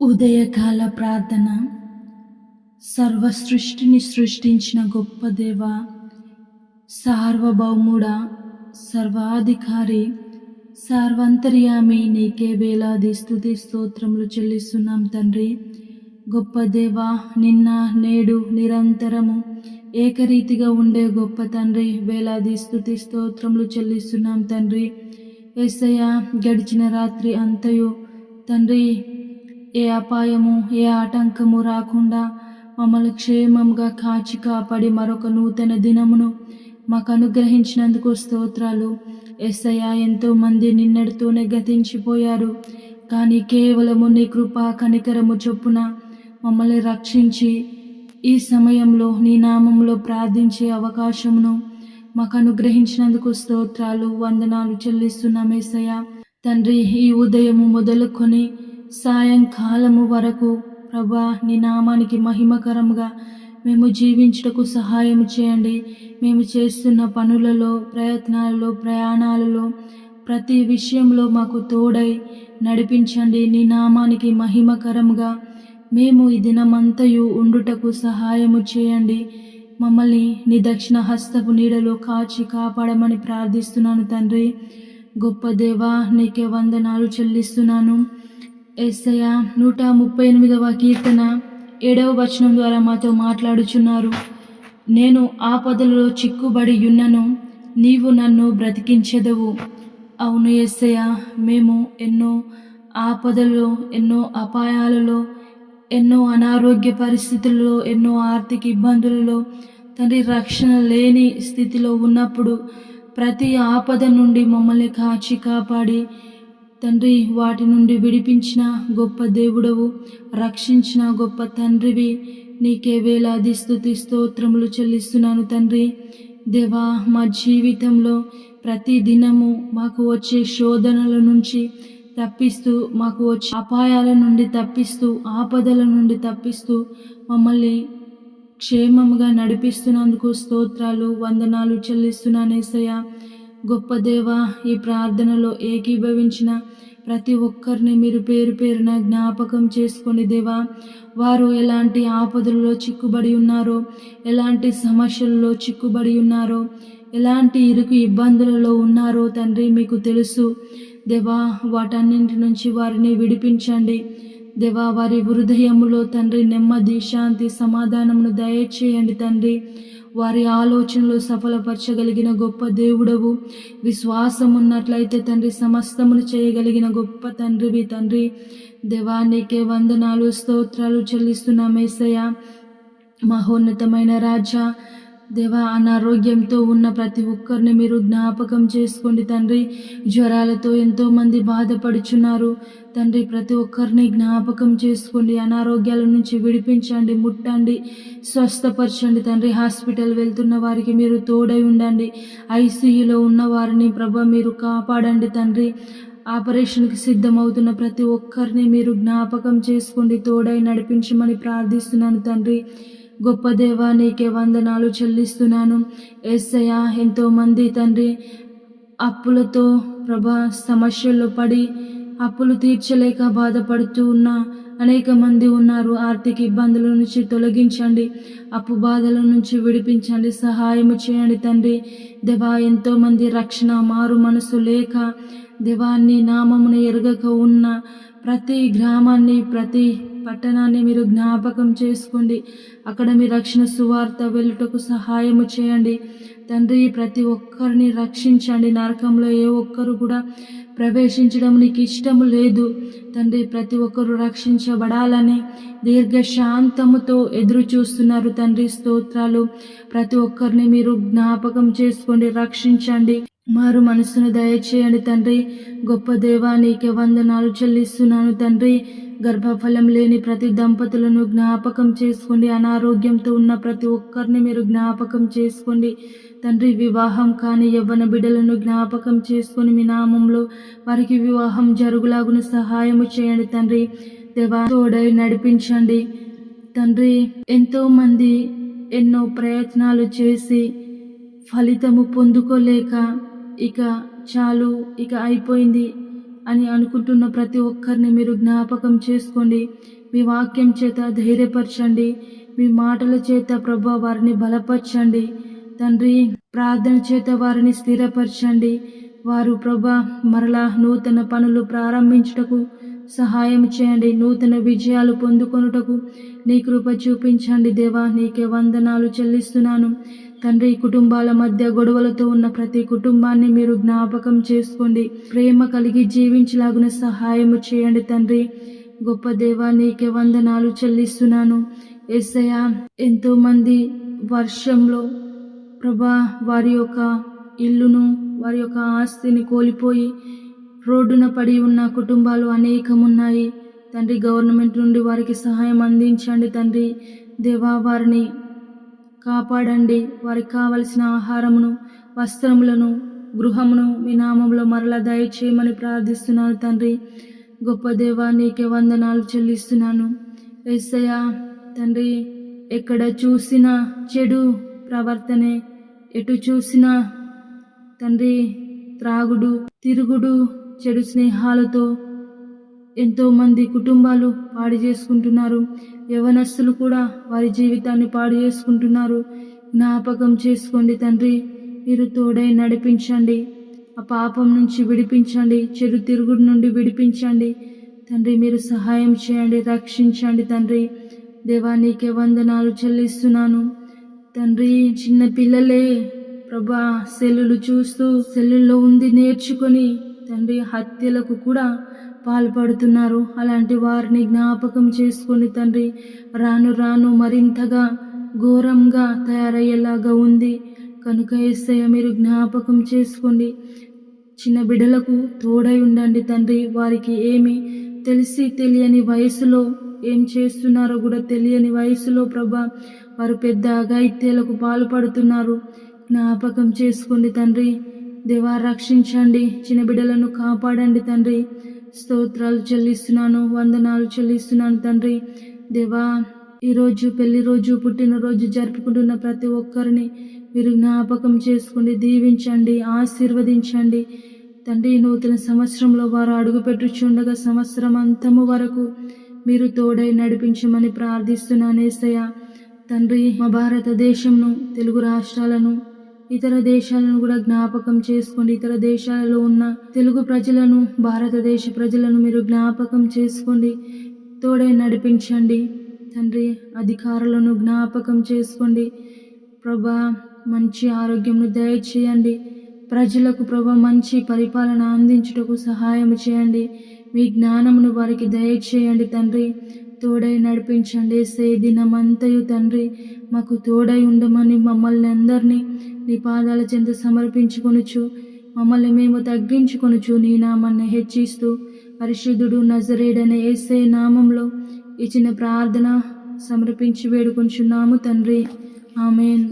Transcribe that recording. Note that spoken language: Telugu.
ఉదయకాల ప్రార్థన. సర్వ సృష్టిని సృష్టించిన గొప్ప దేవ సార్వభౌముడ సర్వాధికారి సర్వంతర్యామి నీకే వేలాది స్థుతి స్తోత్రములు చెల్లిస్తున్నాం తండ్రి. గొప్ప దేవ నిన్న నేడు నిరంతరము ఏకరీతిగా ఉండే గొప్ప తండ్రి వేలాది స్థుతి స్తోత్రములు చెల్లిస్తున్నాం తండ్రి. ఏసయ్య గడిచిన రాత్రి అంతయు తండ్రి ఏ అపాయము ఏ ఆటంకము రాకుండా మమ్మల్ని క్షేమంగా కాచి కాపాడి మరొక నూతన దినమును మాకు అనుగ్రహించినందుకు స్తోత్రాలు. ఎస్ఐ ఎంతో మంది నిన్నటితోనే గతించిపోయారు కానీ కేవలము నీ కృపా కనికరము చొప్పున మమ్మల్ని రక్షించి ఈ సమయంలో నీ నామంలో ప్రార్థించే అవకాశమును మాకు అనుగ్రహించినందుకు స్తోత్రాలు వందనాలు చెల్లిస్తున్నాం ఏసయ్య. తండ్రి ఈ ఉదయము మొదలుకొని సాయంకాలము వరకు ప్రభా నీ నామానికి మహిమకరంగా మేము జీవించుటకు సహాయం చేయండి. మేము చేస్తున్న పనులలో ప్రయత్నాలలో ప్రయాణాలలో ప్రతి విషయంలో మాకు తోడై నడిపించండి. నీ నామానికి మహిమకరంగా మేము ఈ దినమంతయు ఉండుటకు సహాయము చేయండి. మమ్మల్ని నీ దక్షిణ హస్తపు నీడలో కాచి కాపాడమని ప్రార్థిస్తున్నాను తండ్రి. గొప్ప దేవా నీకే వందనాలు చెల్లిస్తున్నాను. ఎస్ఐయ నూట ముప్పై ఎనిమిదవ కీర్తన ఏడవ వచనం ద్వారా మాతో మాట్లాడుచున్నారు. నేను ఆపదలలో చిక్కుబడి ఉన్నను నీవు నన్ను బ్రతికించెదవు. అవును ఎస్సయ్య మేము ఎన్నో ఆపదలో ఎన్నో అపాయాలలో ఎన్నో అనారోగ్య పరిస్థితుల్లో ఎన్నో ఆర్థిక ఇబ్బందులలో తండ్రి రక్షణ లేని స్థితిలో ఉన్నప్పుడు ప్రతి ఆపద నుండి మమ్మల్ని కాచి కాపాడి తండ్రి వాటి నుండి విడిపించిన గొప్ప దేవుడవు రక్షించిన గొప్ప తండ్రివి. నీకే వేలాది స్థుతి స్తోత్రములు చెల్లిస్తున్నాను తండ్రి. దేవా మా జీవితంలో ప్రతి దినము మాకు వచ్చే శోధనల నుంచి తప్పిస్తూ మాకు వచ్చే అపాయాల నుండి తప్పిస్తూ ఆపదల నుండి తప్పిస్తూ మమ్మల్ని క్షేమముగా నడిపిస్తున్నందుకు స్తోత్రాలు వందనాలు చెల్లిస్తున్నాను ఏసయ్య. గొప్ప దేవ ఈ ప్రార్థనలో ఏకీభవించిన ప్రతి ఒక్కరిని మీరు పేరు పేరున జ్ఞాపకం చేసుకొని దేవా వారు ఎలాంటి ఆపదలలో చిక్కుబడి ఉన్నారో ఎలాంటి సమస్యలలో చిక్కుబడి ఉన్నారో ఎలాంటి ఇరుకు ఇబ్బందులలో ఉన్నారో తండ్రి మీకు తెలుసు. దేవా వాటన్నింటి నుంచి వారిని విడిపించండి. దేవా వారి హృదయములో తండ్రి నెమ్మది శాంతి సమాధానమును దయచేయండి తండ్రి. వారి ఆలోచనలు సఫలపరచగలిగిన గొప్ప దేవుడవు. విశ్వాసం ఉన్నట్లయితే తండ్రి సమస్తమును చేయగలిగిన గొప్ప తండ్రివి తండ్రి. దేవానికే వందనాలు స్తోత్రాలు చెల్లిస్తున్నాం ఏసయ్య. మహోన్నతమైన రాజా దేవా అనారోగ్యంతో ఉన్న ప్రతి ఒక్కరిని మీరు జ్ఞాపకం చేసుకోండి తండ్రి. జ్వరాలతో ఎంతో మంది బాధపడుచున్నారు. తండ్రి ప్రతి ఒక్కరిని జ్ఞాపకం చేసుకోండి. అనారోగ్యాల నుంచి విడిపించండి ముట్టండి స్వస్థపరచండి తండ్రి. హాస్పిటల్ వెళ్తున్న వారికి మీరు తోడై ఉండండి. ఐసీయూలో ఉన్న వారిని ప్రభ మీరు కాపాడండి తండ్రి. ఆపరేషన్కి సిద్ధమవుతున్న ప్రతి ఒక్కరిని మీరు జ్ఞాపకం చేసుకోండి. తోడై నడిపించమని ప్రార్థిస్తున్నాను తండ్రి. గొప్ప దేవా నీకే వందనాలు చెల్లిస్తున్నాను. ఎస్సయ్య ఎంతోమంది తండ్రి అప్పులతో ప్రభా సమస్యల్లో పడి అప్పులు తీర్చలేక బాధపడుతూ ఉన్న అనేక మంది ఉన్నారు. ఆర్థిక ఇబ్బందుల నుంచి తొలగించండి. అప్పు బాధల నుంచి విడిపించండి. సహాయం చేయండి తండ్రి. దేవా ఎంతోమంది రక్షణ మారు మనసు లేక దేవాన్ని నామమును ఎరగక ఉన్న ప్రతి గ్రామాన్ని ప్రతి పట్టణాన్ని మీరు జ్ఞాపకం చేసుకోండి. అక్కడ మీ రక్షణ సువార్త వెళ్ళుటకు సహాయము చేయండి. తండ్రి ప్రతి ఒక్కరిని రక్షించండి. నరకంలో ఏ ఒక్కరు కూడా ప్రవేశించడం నీకు ఇష్టము లేదు. తండ్రి ప్రతి ఒక్కరు రక్షించబడాలని దీర్ఘశాంతముతో ఎదురు చూస్తున్నారు తండ్రి స్తోత్రాలు ప్రతి ఒక్కరిని మీరు జ్ఞాపకం చేసుకోండి. రక్షించండి. మారు మనసును దయచేయండి తండ్రి. గొప్ప దేవానికి వందనాలు చెల్లిస్తున్నాను తండ్రి. గర్భఫలం లేని ప్రతి దంపతులను జ్ఞాపకం చేసుకోండి. అనారోగ్యంతో ఉన్న ప్రతి ఒక్కరిని మీరు జ్ఞాపకం చేసుకోండి. తండ్రి వివాహం కాని యవ్వన బిడ్డలను జ్ఞాపకం చేసుకొని మీ నామంలో వారికి వివాహం జరుగులాగున సహాయము చేయండి తండ్రి. దేవా తోడై నడిపించండి. తండ్రి ఎంతో మంది ఎన్నో ప్రయత్నాలు చేసి ఫలితము పొందుకోలేక ఇక చాలు ఇక అయిపోయింది. అని అనుకుంటున్న ప్రతి ఒక్కరిని మీరు జ్ఞాపకం చేసుకోండి. మీ వాక్యం చేత ధైర్యపరచండి. మీ మాటల చేత ప్రభా వారిని బలపరచండి. తండ్రి ప్రార్థన చేత వారిని స్థిరపరచండి. వారు ప్రభా మరలా నూతన పనులు ప్రారంభించుటకు సహాయం చేయండి. నూతన విజయాలు పొందుకొనుటకు నీ కృప చూపించండి. దేవా నీకే వందనాలు చెల్లిస్తున్నాను. తండ్రి కుటుంబాల మధ్య గొడవలతో ఉన్న ప్రతి కుటుంబాన్ని మీరు జ్ఞాపకం చేసుకోండి. ప్రేమ కలిగి జీవించలాగున సహాయము చేయండి తండ్రి. గొప్ప దేవా నీకే వందనాలు చెల్లిస్తున్నాను. ఎస్సయ ఎంతో మంది వర్షంలో ప్రభా వారి యొక్క ఇల్లును వారి యొక్క ఆస్తిని కోల్పోయి రోడ్డున పడి ఉన్న కుటుంబాలు అనేకమున్నాయి. తండ్రి గవర్నమెంట్ నుండి వారికి సహాయం అందించండి తండ్రి. దేవా వారిని కాపాడండి. వారికి కావలసిన ఆహారమును వస్త్రములను గృహమును మీ నామంలో మరలా దయచేయమని ప్రార్థిస్తున్నాను తండ్రి. గొప్ప దేవా నీకే వందనాలు చెల్లిస్తున్నాను. ఎస్సయ్య తండ్రి ఎక్కడ చూసినా చెడు ప్రవర్తనే ఎటు చూసినా తండ్రి త్రాగుడు తిరుగుడు చెడు స్నేహాలతో ఎంతో మంది కుటుంబాలు పాడు చేసుకుంటున్నారు. యవనస్తులు కూడా వారి జీవితాన్ని పాడు చేసుకుంటున్నారు. జ్ఞాపకం చేసుకోండి తండ్రి. మీరు తోడై నడిపించండి. ఆ పాపం నుంచి విడిపించండి. చెడు తిరుగుడు నుండి విడిపించండి. తండ్రి మీరు సహాయం చేయండి రక్షించండి తండ్రి. దేవా నీకే వందనాలు చెల్లిస్తున్నాను. తండ్రి చిన్న పిల్లలే ప్రభా సెల్లులు చూస్తూ సెల్లుల్లో ఉంది నేర్చుకొని తండ్రి హత్యలకు కూడా పాల్పడుతున్నారు. అలాంటి వారిని జ్ఞాపకం చేసుకొని తండ్రి రాను రాను మరింతగా ఘోరంగా తయారయ్యేలాగా ఉంది. కనుక ఏసయ్య మీరు జ్ఞాపకం చేసుకోండి. చిన్న బిడ్డలకు తోడై ఉండండి తండ్రి. వారికి ఏమి తెలిసి తెలియని వయసులో ఏం చేస్తున్నారో కూడా తెలియని వయసులో ప్రభా వారు పెద్ద అఘాయిత్యాలకు పాల్పడుతున్నారు. జ్ఞాపకం చేసుకోండి తండ్రి. దేవా రక్షించండి. చిన్న బిడ్డలను కాపాడండి తండ్రి. స్తోత్రాలు చెల్లిస్తున్నాను వందనాలు చెల్లిస్తున్నాను తండ్రి. దేవా ఈరోజు పెళ్ళి రోజు పుట్టినరోజు జరుపుకుంటున్న ప్రతి ఒక్కరిని మీరు జ్ఞాపకం చేసుకోండి దీవించండి ఆశీర్వదించండి. తండ్రి నూతన సంవత్సరంలో వారు అడుగుపెట్టుచుండగా సంవత్సరం అంతము వరకు మీరు తోడై నడిపించమని ప్రార్థిస్తున్నాను ఏసయ్య. తండ్రి మా భారతదేశంను తెలుగు రాష్ట్రాలను ఇతర దేశాలను కూడా జ్ఞాపకం చేసుకోండి. ఇతర దేశాలలో ఉన్న తెలుగు ప్రజలను భారతదేశ ప్రజలను మీరు జ్ఞాపకం చేసుకోండి. తోడై నడిపించండి. తండ్రి అధికారులను జ్ఞాపకం చేసుకోండి. ప్రభా మంచి ఆరోగ్యంను దయచేయండి. ప్రజలకు ప్రభా మంచి పరిపాలన అందించుటకు సహాయం చేయండి. మీ జ్ఞానమును వారికి దయచేయండి తండ్రి. తోడై నడిపించండి సే దినమంతయు తండ్రి. మాకు తోడై ఉండమని మమ్మల్ని అందరినీ నీ పాదాల చెంత సమర్పించుకొనుచు మమ్మల్ని మేము తగ్గించుకొనుచు నీ నామాన్ని హెచ్చిస్తూ పరిశుద్ధుడు నజరేడనే ఏసే నామంలో ఇచ్చిన ప్రార్థన సమర్పించి వేడుకొంచున్నాము తండ్రి. ఆమెన్.